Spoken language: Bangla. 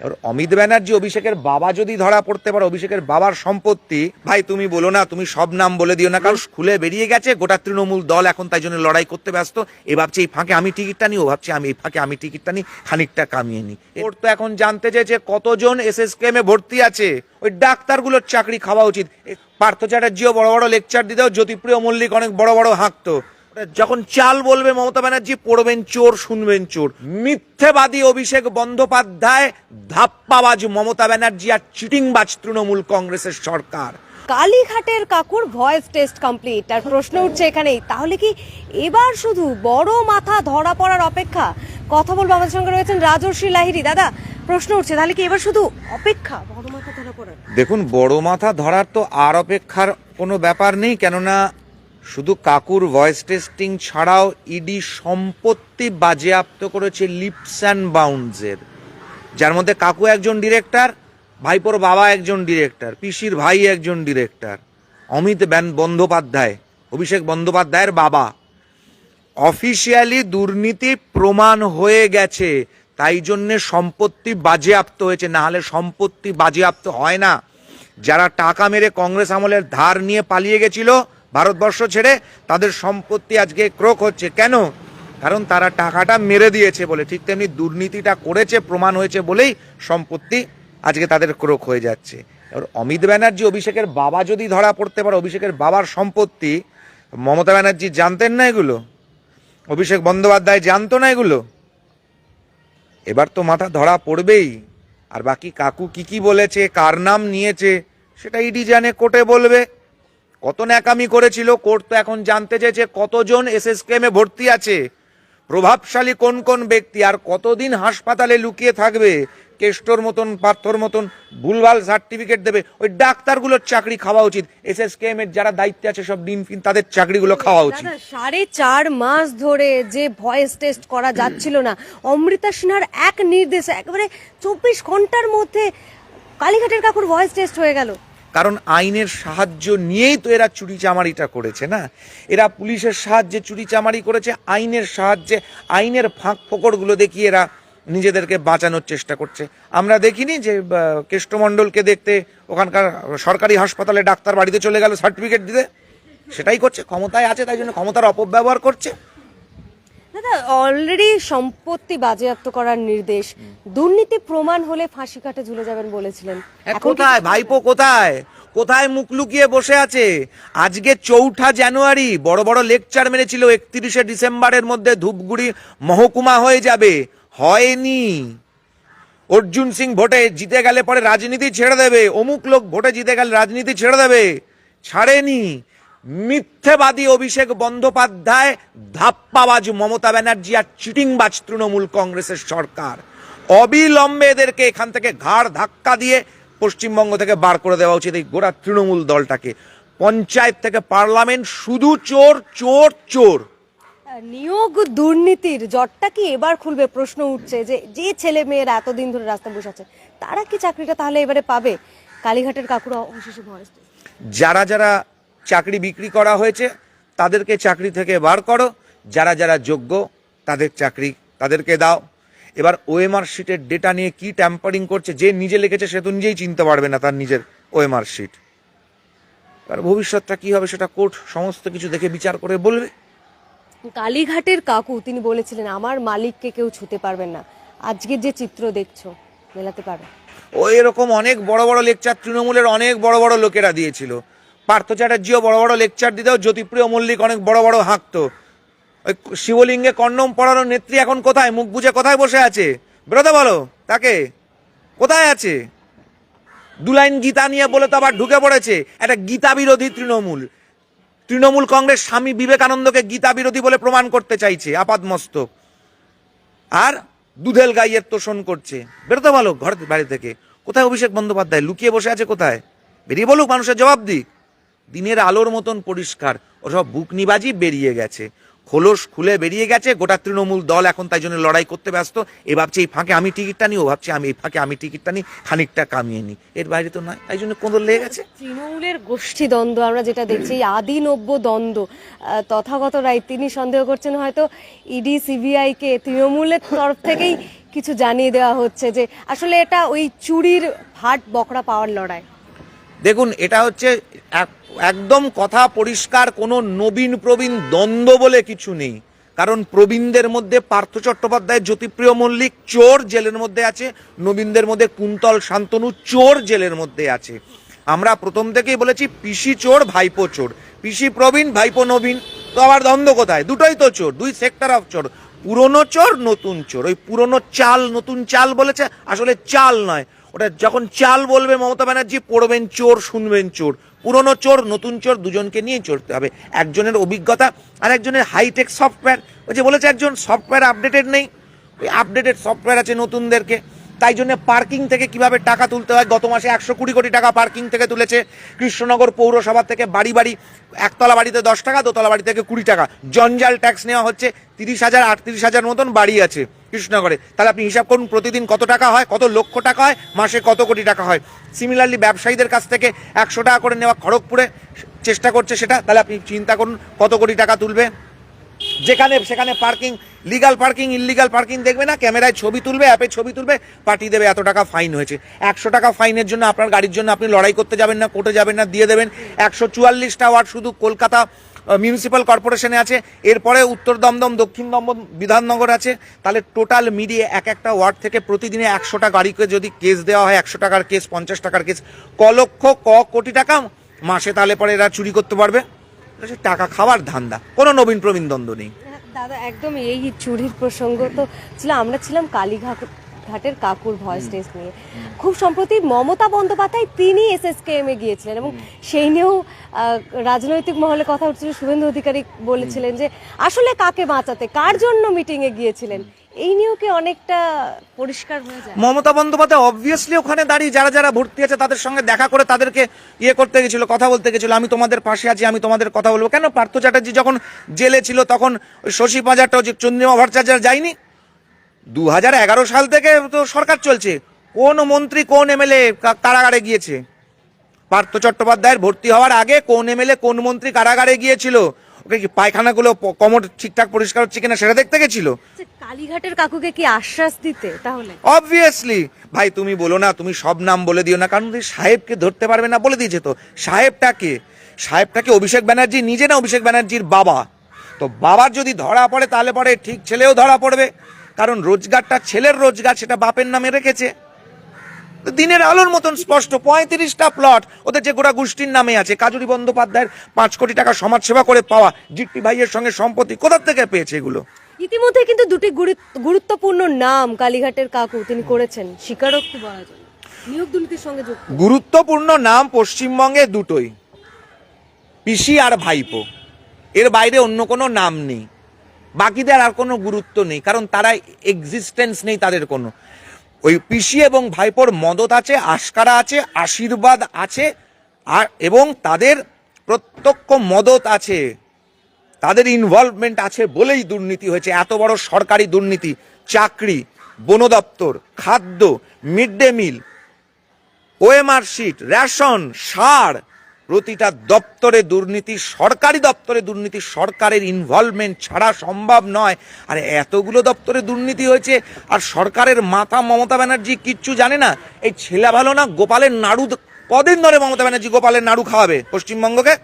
এবার অমিত ব্যানার্জি অভিষেকের বাবা যদি ধরা পড়তে পারে অভিষেকের বাবার সম্পত্তি ভাই তুমি বলো না তুমি সব নাম বলে দিও না কারণ খুলে বেরিয়ে গেছে গোটা তৃণমূল দল এখন তাই জন্য লড়াই করতে ব্যস্ত। এ ভাবছে এই ফাঁকে আমি টিকিটটা নিই ও ভাবছে আমি এই ফাঁকে আমি টিকিটটা নিই খানিকটা কামিয়ে নিই। ওর তো এখন জানতে চেয়েছে কতজন এস এস কেমে ভর্তি আছে। ওই ডাক্তারগুলোর চাকরি খাওয়া উচিত। পার্থ চ্যাটার্জিও বড় বড় লেকচার দিতেও জ্যোতিপ্রিয় মল্লিক অনেক বড় বড় হাঁকতো। যখন চাল বলবে মমতা ব্যানার্জি পড়বেন চোর শুনবেন চোর। মিথ্যেবাদী অভিষেক বন্দ্যোপাধ্যায় ধাপ্পাবাজ মমতা ব্যানার্জি আর চিটিংবাজ তৃণমূল কংগ্রেসের সরকার। কালীঘাটের কাকুর ভয়েস টেস্ট কমপ্লিট আর প্রশ্ন উঠছে এখানেই তাহলে কি এবার শুধু বড় মাথা ধরা পড়ার অপেক্ষা? কথা বলব আমাদের সঙ্গে রয়েছেন রাজর্ষি লাহিরি দাদা প্রশ্ন উঠছে তাহলে কি এবার শুধু অপেক্ষা বড় মাথা ধরা পড়ার? দেখুন বড় মাথা ধরার তো আর অপেক্ষার কোনো ব্যাপার নেই কেননা শুধু কাকুর ভয়েস টেস্টিং ছাড়াও ইডি সম্পত্তি বাজেয়াপ্ত করেছে লিপস অ্যান্ড বাউন্ডসের যার মধ্যে কাকু একজন ডিরেক্টর ভাইপোর বাবা একজন ডিরেক্টর পিসির ভাই একজন ডিরেক্টর অমিত ব্যান- বন্দ্যোপাধ্যায়, অভিষেক বন্দ্যোপাধ্যায়ের বাবা। অফিসিয়ালি দুর্নীতি প্রমাণ হয়ে গেছে, তাই জন্যে সম্পত্তি বাজেয়াপ্ত হয়েছে, না হলে সম্পত্তি বাজেয়াপ্ত হয় না। যারা টাকা মেরে কংগ্রেস আমলের ধার নিয়ে পালিয়ে গেছিল ভারতবর্ষ ছেড়ে তাদের সম্পত্তি আজকে ক্রোক হচ্ছে। কেন? কারণ তারা টাকাটা মেরে দিয়েছে বলে। ঠিক তেমনি দুর্নীতিটা করেছে, প্রমাণ হয়েছে বলেই সম্পত্তি আজকে তাদের ক্রোক হয়ে যাচ্ছে। এবার অমিত ব্যানার্জি, অভিষেকের বাবা যদি ধরা পড়তে পারে, অভিষেকের বাবার সম্পত্তি, মমতা ব্যানার্জি জানতেন না এগুলো? অভিষেক বন্দ্যোপাধ্যায় জানতো না এগুলো? এবার তো মাথা ধরা পড়বেই। আর বাকি কাকু কি কি বলেছে, কার নাম নিয়েছে, সেটা ইডি জানে, কোর্টে বলবে। কত ন্যাকামি করেছিল, কোর্ট তো এখন জানতে চেয়েছে কতজন এস এস এসএসকেমে ভর্তি আছে। প্রভাবশালী কোন কোন ব্যক্তি আর কতদিন হাসপাতালে লুকিয়ে থাকবে, কেষ্টর মতন, পার্থর মতন, ভুলভাল সার্টিফিকেট দেবে, ওই ডাক্তারগুলোর চাকরি খাওয়া উচিত। এস এসএসকেএম এর যারা দায়িত্বে আছে, সব ডিম ফিন তাদের চাকরিগুলো খাওয়া উচিত। সাড়ে চার মাস ধরে যে ভয়েস টেস্ট করা যাচ্ছিল না, অমৃতা সিনহার এক নির্দেশে, একেবারে চব্বিশ ঘণ্টার মধ্যে কালীঘাটের কাকুর ভয়েস টেস্ট হয়ে গেল। কারণ আইনের সাহায্য নিয়েই তো এরা চুরি চামারিটা করেছে, না? এরা পুলিশের সাহায্যে চুরি চামারি করেছে, আইনের সাহায্যে, আইনের ফাঁক ফোকরগুলো দেখিয়ে এরা নিজেদেরকে বাঁচানোর চেষ্টা করছে। আমরা দেখিনি যে কেষ্টমণ্ডলকে দেখতে ওখানকার সরকারি হাসপাতালে ডাক্তার বাড়িতে চলে গেল সার্টিফিকেট দিতে? সেটাই করছে, ক্ষমতায় আছে, তাই জন্য ক্ষমতার অপব্যবহার করছে। দাদা অলরেডি সম্পত্তি বাজেয়াপ্ত করার নির্দেশ। দুর্নীতি প্রমাণ হলে ফাঁসি কাটে ঝুলে যাবেন বলেছিলেন। কোথায়? ভাইপো কোথায়? কোথায় মুখ লুকিয়ে বসে আছে? আজকে চৌঠা জানুয়ারি বড় বড় লেকচার মেরেছিল একত্রিশে ডিসেম্বরের মধ্যে ধূপগুড়ি মহকুমা হয়ে যাবে। হয়নি। অর্জুন সিং ভোটে জিতে গেলে পরে রাজনীতি ছেড়ে দেবে। অমুক লোক ভোটে জিতে গেলে রাজনীতি ছেড়ে দেবে। ছাড়েনি। মিথ্যেবাদী অভিষেক বন্দ্যোপাধ্যায় ধাপ্পাবাজ মমতা ব্যানার্জি আর চিটিংবাজ তৃণমূল কংগ্রেসের সরকার। অবিলম্বে এদেরকে এখান থেকে ঘাড় ধাক্কা দিয়ে পশ্চিমবঙ্গ থেকে বার করে দেওয়া উচিত এই গোটা তৃণমূল দলটাকে। পঞ্চায়েত থেকে পার্লামেন্ট শুধু চোর চোর চোর। নিয়োগ দুর্নীতির জটটা কি এবার খুলবে? প্রশ্ন উঠছে যে যে ছেলে মেয়েরা এতদিন ধরে রাস্তা বসে আছে তারা কি চাকরিটা তাহলে এবারে পাবে? কালীঘাটের কাকুরা অবশেষে যারা যারা চাকরি বিক্রি করা হয়েছে তাদেরকে চাকরি থেকে বার করো। যারা যারা যোগ্য তাদের চাকরি তাদেরকে দাও। এবার ওএমআর শিটের ডেটা নিয়ে কি ট্যাম্পারিং করছে যে নিজে লিখেছে সে তো নিজেই চিনতে পারবে না তার নিজের ওএমআর শিট। তার ভবিষ্যৎটা কি হবে সেটা কোর্ট সমস্ত কিছু দেখে বিচার করে বলবে। কালীঘাটের কাকু তিনি বলেছিলেন আমার মালিককে কেউ ছুতে পারবেন না। আজকে যে চিত্র দেখছ মেলাতে পারো। ও এরকম অনেক বড় বড় লেকচার তৃণমূলের অনেক বড় বড় লোকেরা দিয়েছিল। পার্থ চ্যাটার্জিও বড় বড় লেকচার দিতেও জ্যোতিপ্রিয় মল্লিক অনেক বড় বড় হাঁকতো। ওই শিবলিঙ্গে কন্ডম পড়ানোর নেত্রী এখন কোথায়? মুখ বুঝে কোথায় বসে আছে? বেরোতে বলো, তাকে। কোথায় আছে? দু লাইন গীতা নিয়ে বলে তো আবার ঢুকে পড়েছে। একটা গীতা বিরোধী তৃণমূল। তৃণমূল কংগ্রেস স্বামী বিবেকানন্দকে গীতা বিরোধী বলে প্রমাণ করতে চাইছে, আপাদমস্তক। আর দুধেল গাইয়ের তোষণ করছে। বেরোতে ভালো ঘর বাড়ি থেকে। কোথায় অভিষেক বন্দ্যোপাধ্যায়? লুকিয়ে বসে আছে কোথায়? বেরিয়ে বলুক মানুষের জবাব দিক। দিনের আলোর মতন পরিষ্কার। ওসব বুকনিবাজি বেরিয়ে গেছে। খোলস খুলে বেরিয়ে গেছে, গোটা তৃণমূল দল এখন তাই জন্য লড়াই করতে ব্যস্ত। এ ভাবছে, এই ফাঁকে আমি টিকিটটা নিই ও ভাবছে, আমি এই ফাঁকে আমি টিকিটটা নিই খানিকটা কামিয়ে নিই। এর বাইরে তো নয় তাই জন্য কোঁদল লেগে গেছে। তৃণমূলের গোষ্ঠী দ্বন্দ্ব, আমরা যেটা দেখছি আদি নব্য দ্বন্দ্ব তথাগত রায় তিনি সন্দেহ করছেন হয়তো ইডি, সিবিআই কে তৃণমূলের তরফ থেকেই কিছু জানিয়ে দেওয়া হচ্ছে যে, আসলে এটা ওই চুরির ভাট বকরা পাওয়ার লড়াই। দেখুন, এটা হচ্ছে এক- একদম কথা পরিষ্কার, কোনো নবীন প্রবীণ দ্বন্দ্ব বলে কিছু নেই। কারণ প্রবীণদের মধ্যে পার্থ চট্টোপাধ্যায় জ্যোতিপ্রিয় মল্লিক চোর জেলের মধ্যে আছে, নবীনদের মধ্যে কুন্তল শান্তনু চোর জেলের মধ্যে আছে। আমরা প্রথম থেকেই বলেছি, পিসি চোর, ভাইপো চোর। পিসি প্রবীণ, ভাইপো নবীন। তো আবার দ্বন্দ্ব কোথায়? দুটোই তো চোর, দুই সেক্টর অফ চোর। পুরনো চোর, নতুন চোর। ওই পুরনো চাল, নতুন চাল বলেছে, আসলে চাল নয়। ওটা যখন চাল বলবে মমতা ব্যানার্জি, পড়বেন চোর, শুনবেন চোর। পুরনো চোর, নতুন চোর, দুজনকে নিয়ে চড়তে হবে। একজনের অভিজ্ঞতা আর একজনের হাইটেক সফটওয়্যার ওই যে বলেছে একজন সফটওয়্যার আপডেটেড নেই। ওই আপডেটেড সফটওয়্যার আছে নতুনদেরকে। তাই জন্য পার্কিং থেকে কীভাবে টাকা তুলতে হয়? গত মাসে একশো কুড়ি কোটি টাকা পার্কিং থেকে তুলেছে কৃষ্ণনগর পৌরসভা থেকে বাড়ি বাড়ি, একতলা বাড়িতে দশ টাকা, দোতলা বাড়ি থেকে কুড়ি টাকা। জঞ্জাল ট্যাক্স নেওয়া হচ্ছে তিরিশ হাজার, আটত্রিশ হাজার মতন বাড়ি আছে কৃষ্ণনগরে। তাহলে আপনি হিসাব করুন, প্রতিদিন কত টাকা হয়, কত লক্ষ টাকা হয়, মাসে কত কোটি টাকা হয়? সিমিলারলি ব্যবসায়ীদের কাছ থেকে একশো টাকা করে নেওয়া খড়গপুরে, চেষ্টা করছে সেটা। তাহলে আপনি চিন্তা করুন, কত কোটি টাকা তুলবে? যেখানে সেখানে parking legal parking illegal parking দেখবে না? ক্যামেরায় ছবি তুলবে অ্যাপে ছবি তুলবে, পাঠিয়ে দেবে, এত টাকা ফাইন হয়েছে। একশো টাকা ফাইনের জন্য আপনার গাড়ির জন্য আপনি লড়াই করতে যাবেন না, কোর্টে যাবেন না, দিয়ে দেবেন। একশো চুয়াল্লিশটা ওয়ার্ড শুধু কলকাতা মিউনিসিপ্যাল কর্পোরেশনে আছে। এরপরে উত্তর দমদম, দক্ষিণ দমদম বিধাননগর আছে। তাহলে টোটাল মিডিয়ে এক একটা ওয়ার্ড থেকে প্রতিদিনে একশোটা গাড়িকে যদি কেস দেওয়া হয়, একশো টাকার কেস পঞ্চাশ টাকার কেস ক লক্ষ ক কোটি টাকা মাসে তাহলে পরে এরা চুরি করতে পারবে। টাকা খাওয়ার ধান্দা। কোনো নবীন প্রবীণ দ্বন্দ্ব নেই। দাদা একদম এই চুরির প্রসঙ্গ তো ছিল আমরা ছিলাম কালীঘাট ঘাটের কাকুর ভয়েস টেস্ট নিয়ে। খুব সম্প্রতি মমতা বন্দ্যোপাধ্যায় তিনি এসএসকেএম এ গিয়েছিলেন এবং সেই নিয়েও রাজনৈতিক মহলে কথা উঠছিল। শুভেন্দু অধিকারী বলেছিলেন যে আসলে কাকে বাঁচাতে? কার জন্য মিটিং এ গিয়েছিলেন? এই নিয়েও কি অনেকটা পরিষ্কার হয়ে যায়? মমতা বন্দ্যোপাধ্যায় অবভিয়াসলি ওখানে দাঁড়িয়ে যারা যারা ভর্তি আছে তাদের সঙ্গে দেখা করে তাদেরকে ইয়ে করতে গেছিল, কথা বলতে গেছিল, আমি তোমাদের পাশে আছি, আমি তোমাদের কথা বলব। কেন পার্থ চ্যাটার্জি যখন জেলে ছিল তখন শশী পাঁজারটা যে চন্দ্রিমা ভট্টাচার্য যায়নি? দু হাজার এগারো সাল থেকে তো সরকার চলছে। কোন মন্ত্রী, কোন এমএলএ কারাগারে গিয়েছে? পার্থ চট্টোপাধ্যায়ের ভর্তি হওয়ার আগে কোন এমএলএ, কোন মন্ত্রী কারাগারে গিয়েছিল? ওকে কি পায়খানাগুলো কমোড ঠিকঠাক পরিষ্কার হচ্ছে কিনা সেটা দেখতে গেছিল? আচ্ছা, কালীঘাটের কাকুকে কি আশ্বাস দিতে তাহলে? অবভিয়াসলি ভাই তুমি বলো না তুমি সব নাম বলে দিও না কারণ তুমি সাহেবকে ধরতে পারবে না বলে দিয়েছে তো। সাহেবটাকে সাহেবটাকে অভিষেক ব্যানার্জি? নিজে না অভিষেক ব্যানার্জির বাবা? তো বাবার যদি ধরা পড়ে তাহলে পরে ঠিক ছেলেও ধরা পড়বে। কারণ রোজগারটা ছেলের রোজগার সেটা বাপের নামে রেখেছে। দিনের আলোর মতন স্পষ্ট পঁয়ত্রিশটা প্লট ওদের যে গোটা গোষ্ঠীর নামে আছে কাজুরি বন্দ্যোপাধ্যায়ের পাঁচ কোটি টাকা সমাজসেবা করে পাওয়া জিট্টি ভাইয়ের সঙ্গে সম্পত্তি কোথা থেকে পেয়েছে এগুলো? ইতিমধ্যে কিন্তু দুটি গুরুত্বপূর্ণ নাম কালীঘাটের কাকু তিনি করেছেন স্বীকারোক্তি বলা যায়। নিয়োগ দুর্নীতির সঙ্গে যুক্ত। গুরুত্বপূর্ণ নাম পশ্চিমবঙ্গে দুটোই পিসি আর ভাইপো। এর বাইরে অন্য কোনো নাম নেই। বাকিদের আর কোনো গুরুত্ব নেই কারণ তারা এক্সিস্টেন্স নেই তাদের কোনো। ওই পিসি এবং ভাইপোর মদত আছে, আশকারা আছে, আশীর্বাদ আছে, আর এবং তাদের প্রত্যক্ষ মদত আছে। তাদের ইনভলভমেন্ট আছে বলেই দুর্নীতি হয়েছে। এত বড় সরকারি দুর্নীতি, চাকরি, বন দপ্তর, খাদ্য mid day meal OMR sheet ration সার প্রতিটা দপ্তরে দুর্নীতি, সরকারি দপ্তরে দুর্নীতি, সরকারের ইনভলভমেন্ট ছাড়া সম্ভব নয়। আর এতগুলো দপ্তরে দুর্নীতি হয়েছে, আর সরকারের মাথা মমতা ব্যানার্জি কিচ্ছু জানে না। এই ছেলে ভালো না, গোপালের নাড়ু কদিন ধরে মমতা ব্যানার্জি গোপালের নাড়ু খাওয়াবে পশ্চিমবঙ্গকে?